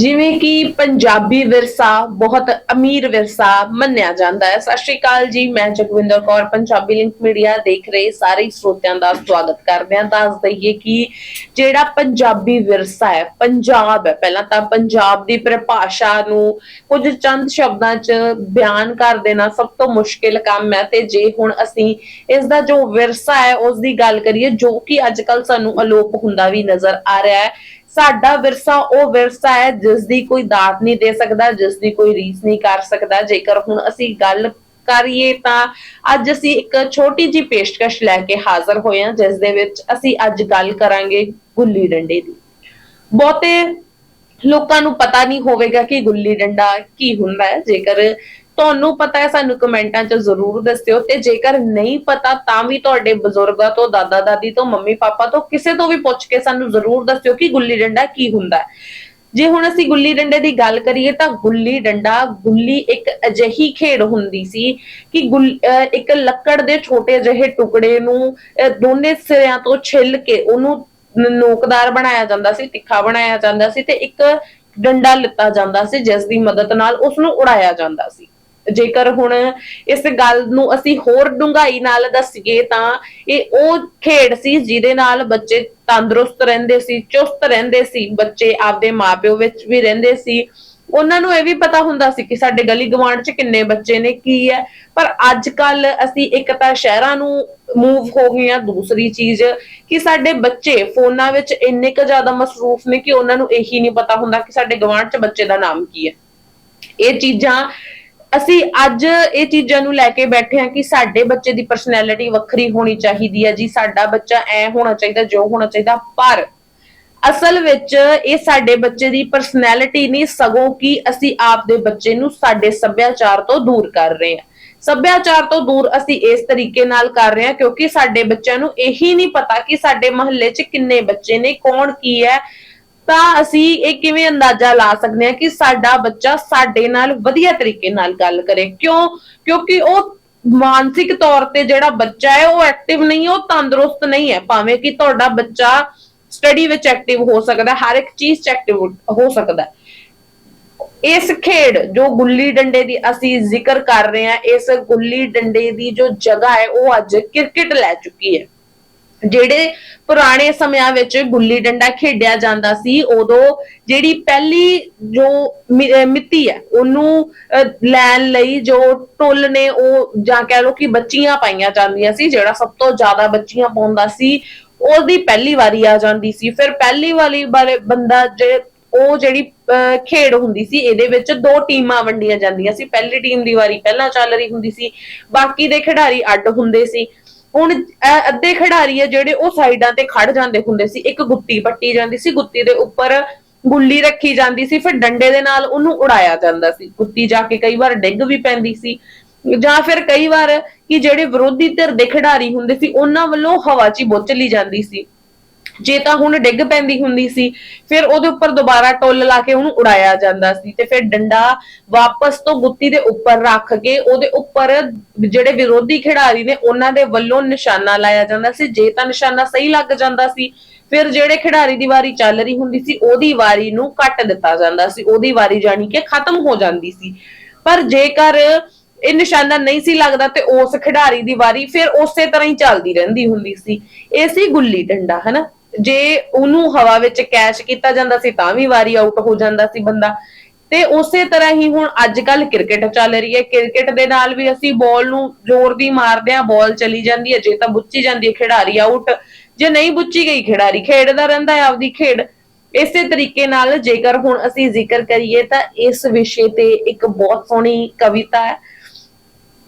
ਜਿਵੇਂ ਕਿ ਪੰਜਾਬੀ ਵਿਰਸਾ ਬਹੁਤ ਅਮੀਰ ਵਿਰਸਾ ਮੰਨਿਆ ਜਾਂਦਾ ਹੈ। ਸਤਿ ਸ਼੍ਰੀ ਅਕਾਲ ਜੀ, ਮੈਂ ਜਗਵਿੰਦਰ ਕੌਰ, ਪੰਜਾਬੀ ਲਿੰਕ ਮੀਡੀਆ ਦੇਖ ਰਹੇ ਸਾਰੇ ਸਰੋਤਿਆਂ ਦਾ ਸਵਾਗਤ ਕਰਦੇ ਹਾਂ। ਦੱਸ ਦਈਏ ਕਿ ਜਿਹੜਾ ਪੰਜਾਬੀ ਵਿਰਸਾ ਹੈ, ਪੰਜਾਬ ਹੈ, ਪਹਿਲਾਂ ਤਾਂ ਪੰਜਾਬ ਦੀ ਪਰਿਭਾਸ਼ਾ ਨੂੰ ਕੁਝ ਚੰਦ ਸ਼ਬਦਾਂ 'ਚ ਬਿਆਨ ਕਰ ਦੇਣਾ ਸਭ ਤੋਂ ਮੁਸ਼ਕਿਲ ਕੰਮ ਹੈ ਤੇ ਜੇ ਹੁਣ ਅਸੀਂ ਇਸ ਦਾ ਜੋ ਵਿਰਸਾ ਹੈ, ਉਸ ਦੀ ਗੱਲ ਕਰੀਏ, ਜੋ ਕਿ ਅੱਜ ਕੱਲ ਸਾਨੂੰ ਅਲੋਪ ਹੁੰਦਾ ਵੀ ਨਜ਼ਰ ਆ ਰਿਹਾ ਹੈ ਸਾਡਾ ਵਿਰਸਾ, ਉਹ ਵਿਰਸਾ ਹੈ ਜਿਸ ਦੀ ਕੋਈ ਦਾਤ ਨਹੀਂ ਦੇ ਸਕਦਾ ਜਿਸ ਦੀ ਕੋਈ ਰੀਸ ਨਹੀਂ ਕਰ ਸਕਦਾ। ਜੇਕਰ ਹੁਣ ਅਸੀਂ ਗੱਲ ਕਰੀਏ ਤਾਂ ਅੱਜ ਅਸੀਂ ਇੱਕ ਛੋਟੀ ਜੀ ਪੇਸ਼ਕਸ਼ ਲੈ ਕੇ ਹਾਜ਼ਰ ਹੋਏ ਹਾਂ, ਜਿਸ ਦੇ ਵਿੱਚ ਅਸੀਂ ਅੱਜ ਗੱਲ ਕਰਾਂਗੇ ਗੁੱਲੀ ਡੰਡੇ ਦੀ। ਬਹੁਤੇ ਲੋਕਾਂ ਨੂੰ ਪਤਾ ਨਹੀਂ ਹੋਵੇਗਾ ਕਿ ਗੁੱਲੀ ਡੰਡਾ ਕੀ ਹੁੰਦਾ ਹੈ। ਜੇਕਰ ਤੁਹਾਨੂੰ ਪਤਾ ਹੈ, ਸਾਨੂੰ ਕਮੈਂਟਾਂ 'ਚ ਜ਼ਰੂਰ ਦੱਸਿਓ ਤੇ ਜੇਕਰ ਨਹੀਂ ਪਤਾ ਤਾਂ ਵੀ ਤੁਹਾਡੇ ਬਜ਼ੁਰਗਾਂ ਤੋਂ ਦਾਦਾ ਦਾਦੀ ਤੋਂ ਮੰਮੀ ਪਾਪਾ ਤੋਂ, ਕਿਸੇ ਤੋਂ ਵੀ ਪੁੱਛ ਕੇ ਸਾਨੂੰ ਜ਼ਰੂਰ ਦੱਸਿਓ ਕਿ ਗੁੱਲੀ ਡੰਡਾ ਕੀ ਹੁੰਦਾ ਹੈ। ਜੇ ਹੁਣ ਅਸੀਂ ਗੁੱਲੀ ਡੰਡੇ ਦੀ ਗੱਲ ਕਰੀਏ ਤਾਂ ਗੁੱਲੀ ਡੰਡਾ, ਗੁੱਲੀ ਇੱਕ ਅਜਿਹੀ ਖੇਡ ਹੁੰਦੀ ਸੀ ਕਿ ਗੁੱਲ- ਅਹ ਇੱਕ ਲੱਕੜ ਦੇ ਛੋਟੇ ਜਿਹੇ ਟੁਕੜੇ ਨੂੰ ਦੋਨੇ ਸਿਰਿਆਂ ਤੋਂ ਛਿੱਲ ਕੇ ਉਹਨੂੰ ਨੋਕਦਾਰ ਬਣਾਇਆ ਜਾਂਦਾ ਸੀ, ਤਿੱਖਾ ਬਣਾਇਆ ਜਾਂਦਾ ਸੀ ਤੇ ਇੱਕ ਡੰਡਾ ਲਿੱਤਾ ਜਾਂਦਾ ਸੀ, ਜਿਸ ਦੀ ਮਦਦ ਨਾਲ ਉਸ ਨੂੰ ਉਡਾਇਆ ਜਾਂਦਾ ਸੀ। ਜੇਕਰ ਹੁਣ ਇਸ ਗੱਲ ਨੂੰ ਅਸੀਂ ਹੋਰ ਡੂੰਘਾਈ ਨਾਲ ਦੱਸੀਏ ਤਾਂ ਇਹ ਉਹ ਖੇਡ ਸੀ ਜਿਹਦੇ ਨਾਲ ਬੱਚੇ ਤੰਦਰੁਸਤ ਰਹਿੰਦੇ ਸੀ, ਚੁਸਤ ਰਹਿੰਦੇ ਸੀ, ਬੱਚੇ ਆਪਦੇ ਮਾਪਿਓ ਵਿੱਚ ਵੀ ਰਹਿੰਦੇ ਸੀ। ਉਹਨਾਂ ਨੂੰ ਇਹ ਵੀ ਪਤਾ ਹੁੰਦਾ ਸੀ ਕਿ ਸਾਡੇ ਗਲੀ ਗਵਾਂਢ 'ਚ ਕਿੰਨੇ ਬੱਚੇ ਨੇ, ਕੀ ਹੈ। ਪਰ ਅੱਜ ਕੱਲ ਅਸੀਂ ਇੱਕ ਤਾਂ ਸ਼ਹਿਰਾਂ ਨੂੰ ਮੂਵ ਹੋ ਗਏ ਆ ਦੂਸਰੀ ਚੀਜ਼ ਕਿ ਸਾਡੇ ਬੱਚੇ ਫੋਨਾਂ ਵਿੱਚ ਇੰਨੇ ਕੁ ਜ਼ਿਆਦਾ ਮਸਰੂਫ ਨੇ ਕਿ ਉਹਨਾਂ ਨੂੰ ਇਹੀ ਨਹੀਂ ਪਤਾ ਹੁੰਦਾ ਕਿ ਸਾਡੇ ਗਵਾਂਢ 'ਚ ਬੱਚੇ ਦਾ ਨਾਮ ਕੀ ਹੈ। ਇਹ ਚੀਜ਼ਾਂ ਅਸੀਂ ਅੱਜ ਇਹ ਚੀਜ਼ਾਂ ਨੂੰ ਲੈ ਕੇ ਬੈਠੇ ਹਾਂ ਕਿ ਸਾਡੇ ਬੱਚੇ ਦੀ ਪਰਸਨੈਲਿਟੀ ਵੱਖਰੀ ਹੋਣੀ ਚਾਹੀਦੀ ਹੈ ਜੀ, ਸਾਡਾ ਬੱਚਾ ਐ ਹੋਣਾ ਚਾਹੀਦਾ ਜੋ ਹੋਣਾ ਚਾਹੀਦਾ, ਪਰ ਅਸਲ ਵਿੱਚ ਇਹ ਸਾਡੇ ਬੱਚੇ ਦੀ ਪਰਸਨੈਲਿਟੀ ਨਹੀਂ, ਸਗੋਂ ਕਿ ਅਸੀਂ ਆਪਦੇ ਬੱਚੇ ਨੂੰ ਸਾਡੇ ਸੱਭਿਆਚਾਰ ਤੋਂ ਦੂਰ ਕਰ ਰਹੇ ਹਾਂ। ਸੱਭਿਆਚਾਰ ਤੋਂ ਦੂਰ ਅਸੀਂ ਇਸ ਤਰੀਕੇ ਨਾਲ ਕਰ ਰਹੇ ਹਾਂ, ਕਿਉਂਕਿ ਸਾਡੇ ਬੱਚਿਆਂ ਨੂੰ ਇਹੀ ਨਹੀਂ ਪਤਾ ਕਿ ਸਾਡੇ ਮਹੱਲੇ 'ਚ ਕਿੰਨੇ ਬੱਚੇ ਨੇ, ਕੌਣ ਕੀ ਹੈ ਤਾਂ ਅਸੀਂ ਇਹ ਕਿਵੇਂ ਅੰਦਾਜ਼ਾ ਲਾ ਸਕਦੇ ਹਾਂ ਕਿ ਸਾਡਾ ਬੱਚਾ ਸਾਡੇ ਨਾਲ ਵਧੀਆ ਤਰੀਕੇ ਨਾਲ ਗੱਲ ਕਰੇ? ਕਿਉਂ? ਕਿਉਂਕਿ ਉਹ ਮਾਨਸਿਕ ਤੌਰ ਤੇ ਜਿਹੜਾ ਬੱਚਾ ਹੈ, ਉਹ ਐਕਟਿਵ ਨਹੀਂ ਹੈ, ਉਹ ਤੰਦਰੁਸਤ ਨਹੀਂ ਹੈ। ਭਾਵੇਂ ਕਿ ਤੁਹਾਡਾ ਬੱਚਾ ਸਟੱਡੀ ਵਿੱਚ ਐਕਟਿਵ ਹੋ ਸਕਦਾ, ਹਰ ਇੱਕ ਚੀਜ਼ 'ਚ ਐਕਟਿਵ ਹੋ ਸਕਦਾ। ਇਸ ਖੇਡ ਜੋ ਗੁੱਲੀ ਡੰਡੇ ਦੀ ਅਸੀਂ ਜ਼ਿਕਰ ਕਰ ਰਹੇ ਹਾਂ, ਇਸ ਗੁੱਲੀ ਡੰਡੇ ਦੀ ਜੋ ਜਗ੍ਹਾ ਹੈ, ਉਹ ਅੱਜ ਕ੍ਰਿਕਟ ਲੈ ਚੁੱਕੀ ਹੈ। ਜਿਹੜੇ ਪੁਰਾਣੇ ਸਮਿਆਂ ਵਿੱਚ ਗੁੱਲੀ ਡੰਡਾ ਖੇਡਿਆ ਜਾਂਦਾ ਸੀ ਉਦੋਂ ਜਿਹੜੀ ਪਹਿਲੀ ਜੋ ਮਿ- ਮਿੱਤੀ ਹੈ ਉਹਨੂੰ ਲੈਣ ਲਈ ਜੋ ਟੁੱਲ ਨੇ ਉਹ ਜਾਂ ਕਹਿ ਲਓ ਕਿ ਬੱਚੀਆਂ ਪਾਈਆਂ ਜਾਂਦੀਆਂ ਸੀ ਜਿਹੜਾ ਸਭ ਤੋਂ ਜ਼ਿਆਦਾ ਬੱਚੀਆਂ ਪਾਉਂਦਾ ਸੀ ਉਹਦੀ ਪਹਿਲੀ ਵਾਰੀ ਆ ਜਾਂਦੀ ਸੀ। ਫਿਰ ਪਹਿਲੀ ਵਾਲੀ ਬਾਰੇ ਬੰਦਾ ਜੇ ਉਹ ਜਿਹੜੀ ਅਹ, ਖੇਡ ਹੁੰਦੀ ਸੀ ਇਹਦੇ ਵਿੱਚ ਦੋ ਟੀਮਾਂ ਵੰਡੀਆਂ ਜਾਂਦੀਆਂ ਸੀ। ਪਹਿਲੀ ਟੀਮ ਦੀ ਵਾਰੀ ਪਹਿਲਾਂ ਚੱਲ ਰਹੀ ਹੁੰਦੀ ਸੀ ਬਾਕੀ ਦੇ ਖਿਡਾਰੀ ਅੱਡ ਹੁੰਦੇ ਸੀ। ਹੁਣ ਅਹ, ਅੱਧੇ ਖਿਡਾਰੀ ਆ ਜਿਹੜੇ ਉਹ ਸਾਈਡਾਂ ਤੇ ਖੜ ਜਾਂਦੇ ਹੁੰਦੇ ਸੀ ਇੱਕ ਗੁੱਤੀ ਪੱਟੀ ਜਾਂਦੀ ਸੀ ਗੁੱਤੀ ਦੇ ਉੱਪਰ ਗੁੱਲੀ ਰੱਖੀ ਜਾਂਦੀ ਸੀ ਫਿਰ ਡੰਡੇ ਦੇ ਨਾਲ ਉਹਨੂੰ ਉਡਾਇਆ ਜਾਂਦਾ ਸੀ ਗੁੱਤੀ ਜਾ ਕੇ ਕਈ ਵਾਰ ਡਿੱਗ ਵੀ ਪੈਂਦੀ ਸੀ ਜਾਂ ਫਿਰ ਕਈ ਵਾਰ ਕਿ ਜਿਹੜੇ ਵਿਰੋਧੀ ਧਿਰ ਦੇ ਖਿਡਾਰੀ ਹੁੰਦੇ ਸੀ ਉਹਨਾਂ ਵੱਲੋਂ ਹਵਾ 'ਚ ਹੀ ਲਈ ਜਾਂਦੀ ਸੀ। ਜੇ ਤਾਂ ਹੁਣ ਡਿੱਗ ਪੈਂਦੀ ਹੁੰਦੀ ਸੀ, ਫਿਰ ਉਹਦੇ ਉੱਪਰ ਦੁਬਾਰਾ ਟੁੱਲ ਲਾ ਕੇ ਉਹਨੂੰ ਉਡਾਇਆ ਜਾਂਦਾ ਸੀ ਤੇ ਫਿਰ ਡੰਡਾ ਵਾਪਸ ਤੋਂ ਗੁੱਤੀ ਦੇ ਉੱਪਰ ਰੱਖ ਕੇ ਉਹਦੇ ਉੱਪਰ ਜਿਹੜੇ ਵਿਰੋਧੀ ਖਿਡਾਰੀ ਨੇ ਉਹਨਾਂ ਦੇ ਵੱਲੋਂ ਨਿਸ਼ਾਨਾ ਲਾਇਆ ਜਾਂਦਾ ਸੀ। ਜੇ ਤਾਂ ਨਿਸ਼ਾਨਾ ਸਹੀ ਲੱਗ ਜਾਂਦਾ ਸੀ, ਫਿਰ ਜਿਹੜੇ ਖਿਡਾਰੀ ਦੀ ਵਾਰੀ ਚੱਲ ਰਹੀ ਹੁੰਦੀ ਸੀ, ਉਹਦੀ ਵਾਰੀ ਨੂੰ ਕੱਟ ਦਿੱਤਾ ਜਾਂਦਾ ਸੀ। ਉਹਦੀ ਵਾਰੀ ਜਾਣੀ ਕਿ ਖਤਮ ਹੋ ਜਾਂਦੀ ਸੀ। ਪਰ ਜੇਕਰ ਇਹ ਨਿਸ਼ਾਨਾ ਨਹੀਂ ਸੀ ਲੱਗਦਾ ਤੇ ਉਸ ਖਿਡਾਰੀ ਦੀ ਵਾਰੀ ਫਿਰ ਉਸੇ ਤਰ੍ਹਾਂ ਹੀ ਚੱਲਦੀ ਰਹਿੰਦੀ ਹੁੰਦੀ ਸੀ। ਇਹ ਸੀ ਗੁੱਲੀ ਡੰਡਾ, ਹਨਾ? ਜੇ ਉਹਨੂੰ ਹਵਾ ਵਿੱਚ ਕੈਚ ਕੀਤਾ ਜਾਂਦਾ ਸੀ ਤਾਂ ਵੀ ਵਾਰੀ ਆਊਟ ਹੋ ਜਾਂਦਾ ਸੀ ਬੰਦਾ। ਤੇ ਉਸੇ ਤਰ੍ਹਾਂ ਹੀ ਹੁਣ ਅੱਜ ਕੱਲ ਕ੍ਰਿਕਟ ਚੱਲ ਰਹੀ ਹੈ। ਕ੍ਰਿਕਟ ਦੇ ਨਾਲ ਵੀ ਅਸੀਂ ਬਾਲ ਨੂੰ ਜ਼ੋਰ ਦੀ ਮਾਰਦੇ ਆ ਬਾਲ ਚਲੀ ਜਾਂਦੀ ਹੈ ਜੇ ਤਾਂ ਬੁੱਚੀ ਜਾਂਦੀ ਹੈ ਖਿਡਾਰੀ ਆਊਟ ਜੇ ਨਹੀਂ ਬੁੱਚੀ ਗਈ ਖਿਡਾਰੀ ਖੇਡਦਾ ਰਹਿੰਦਾ ਹੈ ਆਪਦੀ ਖੇਡ। ਇਸੇ ਤਰੀਕੇ ਨਾਲ ਜੇਕਰ ਹੁਣ ਅਸੀਂ ਜ਼ਿਕਰ ਕਰੀਏ ਤਾਂ ਇਸ ਵਿਸ਼ੇ ਤੇ ਇੱਕ ਬਹੁਤ ਸੋਹਣੀ ਕਵਿਤਾ ਹੈ।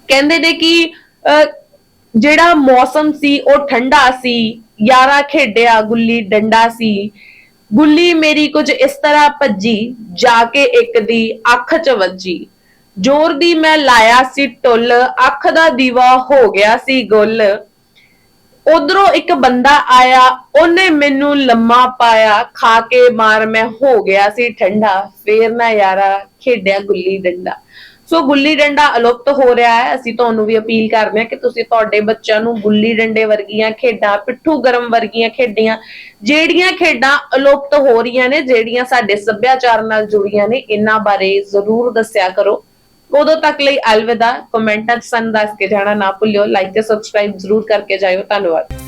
ਕਹਿੰਦੇ ਨੇ ਕਿ ਅਹ, ਜਿਹੜਾ ਮੌਸਮ ਸੀ ਉਹ ਠੰਡਾ ਸੀ ਯਾਰਾ ਖੇਡਿਆ, ਗੁੱਲੀ, ਡੰਡਾ ਸੀ। ਗੁੱਲੀ ਮੇਰੀ ਕੁਝ ਇਸ ਤਰ੍ਹਾਂ ਭੱਜੀ, ਜਾ ਕੇ ਇੱਕ ਦੀ ਅੱਖ 'ਚ ਵੱਜੀ। ਜ਼ੋਰ ਦੀ ਮੈਂ ਲਾਇਆ ਸੀ ਟੁੱਲ, ਅੱਖ ਦਾ ਦੀਵਾ ਹੋ ਗਿਆ ਸੀ ਗੁੱਲ। ਉਧਰੋਂ ਇੱਕ ਬੰਦਾ ਆਇਆ, ਉਹਨੇ ਮੈਨੂੰ ਲੰਮਾ ਪਾਇਆ, ਖਾ ਕੇ ਮਾਰ ਮੈਂ ਹੋ ਗਿਆ ਸੀ ਠੰਡਾ। ਫੇਰ ਨਾ ਯਾਰਾ ਖੇਡਿਆ ਗੁੱਲੀ, ਡੰਡਾ। ਸੋ ਗੁੱਲੀ ਡੰਡਾ ਅਲੁਪਤ ਹੋ ਰਿਹਾ ਹੈ। ਅਸੀਂ ਤੁਹਾਨੂੰ ਵੀ ਅਪੀਲ ਕਰਦੇ ਹਾਂ ਕਿ ਤੁਸੀਂ ਤੁਹਾਡੇ ਬੱਚਿਆਂ ਨੂੰ ਗੁੱਲੀ ਡੰਡੇ ਵਰਗੀਆਂ ਖੇਡਾਂ, ਪਿੱਠੂ ਗਰਮ ਵਰਗੀਆਂ ਖੇਡੀਆਂ, ਜਿਹੜੀਆਂ ਖੇਡਾਂ ਅਲੁਪਤ ਹੋ ਰਹੀਆਂ ਨੇ, ਜਿਹੜੀਆਂ ਸਾਡੇ ਸੱਭਿਆਚਾਰ ਨਾਲ ਜੁੜੀਆਂ ਨੇ, ਇਹਨਾਂ ਬਾਰੇ ਜ਼ਰੂਰ ਦੱਸਿਆ ਕਰੋ। ਉਦੋਂ ਤੱਕ ਲਈ ਅਲਵਿਦਾ। ਕਮੈਂਟਾਂ 'ਚ ਸਾਨੂੰ ਦੱਸ ਕੇ ਜਾਣਾ ਨਾ ਭੁੱਲਿਓ। ਲਾਈਕ ਤੇ ਸਬਸਕ੍ਰਾਈਬ ਜ਼ਰੂਰ ਕਰਕੇ ਜਾਇਓ। ਧੰਨਵਾਦ।